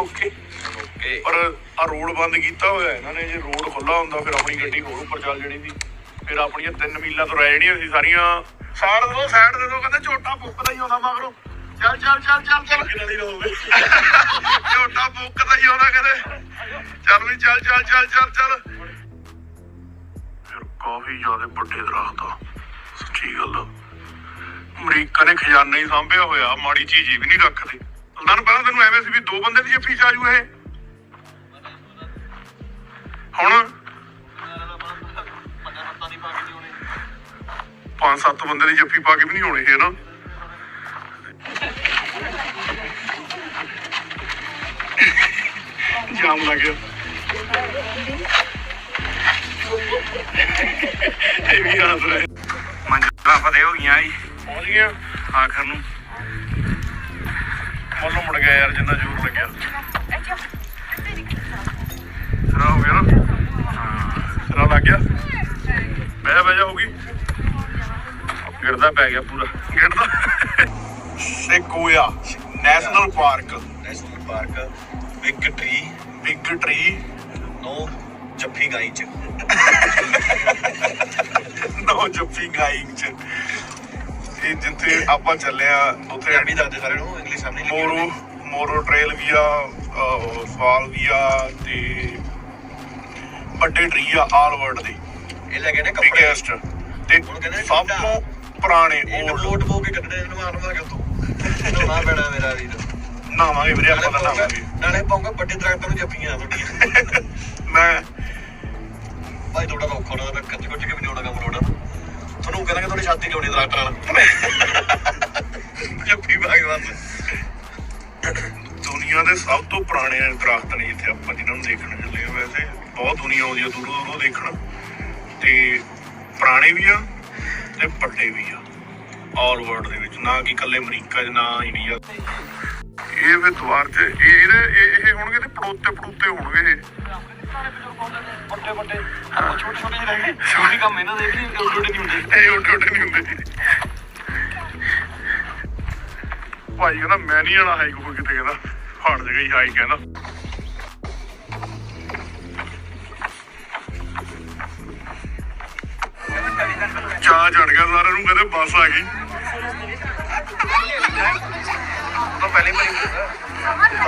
Okay okay ਪਰ ਆ road ਬੰਦ ਕੀਤਾ ਹੋਇਆ। ਇਹਨਾਂ ਨੇ ਜੇ ਰੋਡ ਖੁੱਲਾ ਹੁੰਦਾ ਫਿਰ ਆਪਣੀ ਗੱਡੀ ਹੋਰ ਉੱਪਰ ਚੱਲ ਜਾਣੀ ਸੀ। ਫਿਰ ਆਪਣੀਆਂ 3 ਮੀਲਾਂ ਤੋਂ ਰਹਿ ਜਾਣੀਆਂ ਸੀ ਸਾਰੀਆਂ। ਸਾਈਡ ਦੇ ਦੋ ਸਾਈਡ ਦੇ ਦੋ ਕਹਿੰਦੇ ਝੋਟਾ ਪੁੱਕਦਾ ਹੀ ਆਉਂਦਾ ਮਗਰੋਂ। ਚੱਲ ਚੱਲ ਚੱਲ ਚੱਲ ਚੱਲ। ਕਿਹਨਾਂ ਦੀ ਹੋਵੇ ਝੋਟਾ ਪੁੱਕਦਾ ਹੀ ਆਉਂਦਾ ਕਹਿੰਦੇ। ਚੱਲ ਵੀ ਚੱਲ ਚੱਲ ਚੱਲ ਚੱਲ ਚੱਲ। ਫਿਰ ਕਾਫੀ ਜ਼ਿਆਦਾ ਵੱਡੇ ਦਰਖਤ ਆ। ਸੱਚੀ ਗੱਲ ਆ ਅਮਰੀਕਾ ਨੇ ਖਜ਼ਾਨਾ ਹੀ ਸਾਂਭਿਆ ਹੋਇਆ, ਮਾੜੀ ਚੀਜ਼ ਹੀ ਵੀ ਨਹੀਂ ਰੱਖਦੇ। ਉਹਨਾਂ ਪਹਿਲਾਂ ਤੈਨੂੰ ਐਵੇਂ ਸੀ ਵੀ ਦੋ ਬੰਦੇ ਦੀ ਜੱਫੀ ਚ ਆਜੂ ਇਹ। ਹੁਣ? ਪੰਜ ਸੱਤ ਬੰਦੇ ਦੀ ਜੱਫੀ ਪਾ ਕੇ ਵੀ ਨਹੀਂ ਹੋਣੇ, ਇਹ ਨਾ। ਜਾਮ ਲੱਗ ਗਿਆ। ਇਹ ਵੀ ਹੱਸ ਰਿਹਾ ਫਤਿਹ ਹੋ ਗਈਆਂ ਜੀ। ਪਹੁੰਚ ਗਿਆ ਆਖਰ ਨੂੰ। ਮੁੱਲ ਮੁੜ ਗਿਆ ਯਾਰ ਜਿੰਨਾ ਜ਼ੋਰ ਲੱਗਿਆ। ਸਿਰਾ ਹੋ ਗਿਆ ਨਾ। ਸਿਰਾ ਲੱਗ ਗਿਆ? ਬਹਿ ਬਹਿ ਜਾ ਹੋ ਗਈ। ਗਿਰਦਾ ਪੈ ਗਿਆ ਪੂਰਾ। ਗਿਰਦਾ। Sequoia national park. National park. Big tree big tree no ਜੱਫੀ ਗਾਈ ਚ। ਨੋ ਜੱਫੀ ਗਾਈਂਗ ਚ। ਇਹ ਜਿੱਥੇ ਆਪਾਂ ਚੱਲੇ ਆ ਉੱਥੇ ਪੰਜਾਬੀ ਦੱਸਦੇ ਸਾਰਿਆਂ ਨੂੰ ਇੰਗਲਿਸ਼ ਮੋਰੋ ਹੋਣੀ। ਮੋਰੋ ਟ੍ਰੇਲ ਵੀ ਆ ਅਹ ਸਵਾਲ ਵੀ ਆ ਤੇ ਵੱਡੇ ਟਰੀ ਆ ਆਲ ਵਰਲਡ ਦੇ। ਇਹ ਲੈ ਕੇ ਨੇ ਕੱਪੜੇ। ਬਿਗੇਸਟ ਤੇ ਹੁਣ ਕਹਿੰਦੇ ਸਭ। ਤੋਂ ਪੁਰਾਣੇ ਇਹਨੂੰ old ਲੋਟ ਪੋ ਕੇ ਕੱਢਣੇ ਨੂੰ ਮਾਰ ਮਾਰ ਕੇ ਤੂੰ ਨਹਾਉਣਾ ਪੈਣਾ ਮੇਰਾ ਵੀਰ। ਨਾਵਾਂਗੇ ਵੀਰੇ ਆਪਾਂ ਤਾਂ ਨਾਵਾਂਗੇ ਨਾਲੇ ਪਾਉਂਗਾ ਵੱਡੇ ਦਰਖਤਾਂ ਨੂੰ ਜੱਫੀਆਂ ਤੁਹਾਡੀਆਂ। ਮੈਂ ਭਾਈ ਤਾਂ ਔਖਾ ਹੋਣਾ ਤਾਂ ਕੱਚ ਕੁੱਚ ਕੇ ਵੀ ਹੋਣਾ ਕੰਮ ਲੋੜਾ ਤੁਹਾਨੂੰ ਕਹਿੰਦਾ ਕਿ ਤੁਹਾਡੀ ਛਾਤੀ ਲਾਉਣੀ ਦਰਖਤਾਂ ਨਾਲ। ਜੱਫੀ ਬਾਗ ਬਸ। ਦੁਨੀਆ ਦੇ ਸਭ ਤੋਂ ਪੁਰਾਣੇ ਦਰਖਤ ਨੇ ਜਿੱਥੇ ਆਪਾਂ ਜਿਨ੍ਹਾਂ ਨੂੰ ਦੇਖਣ ਚੱਲੇ ਆ ਵੈਸੇ। ਬਹੁਤ ਦੁਨੀਆ ਆਉਂਦੀ ਆ ਦੂਰੋਂ ਦੂਰੋਂ ਦੇਖਣ। ਤੇ ਪੁਰਾਣੇ ਵੀ ਆ ਤੇ ਵੱਡੇ ਵੀ ਆ। ਆਲ ਵਰਲਡ ਦੇ ਵਿੱਚ ਨਾ ਕਿ ਇਕੱਲੇ ਅਮਰੀਕਾ 'ਚ ਨਾ ਇੰਡੀਆ। ਇਹ ਵੀ ਦੁਆਰ 'ਚ ਇਹ ਇਹਦੇ ਇਹ ਇਹ ਹੋਣਗੇ ਤੇ ਪੜੋਤੇ ਪੜੋਤੇ ਹੋਣਗੇ ਇਹ। ਵੱਡੇ ਵੱਡੇ ਆਪਾਂ ਛੋਟੇ ਛੋਟੇ ਜਿਹੇ ਰਹਿ ਗਏ ਛੋਟੀ ਕੰਮ ਇਹਨਾਂ ਦੇ ਵੀ ਛੋਟੇ ਨਹੀਂ ਹੁੰਦੇ। ਇਹ ਉੱਡੇ ਉੱਡੇ ਨਹੀਂ ਹੁੰਦੇ। ਭਾਈ ਕਹਿੰਦਾ ਮੈਂ ਨਹੀਂ ਜਾਣਾ ਹਾਈਕ ਹੋ ਕਿਤੇ ਕਹਿੰਦਾ ਫੜ ਜਗਾ ਹੀ ਹਾਈ ਕਹਿੰਦਾ। ਚਾਹ ਚੜ ਗਿਆ ਸਾਰਿਆਂ ਨੂੰ ਕਹਿੰਦੇ ਬੱਸ ਆ ਗਈ। ก็ไปเล่นไม่ได้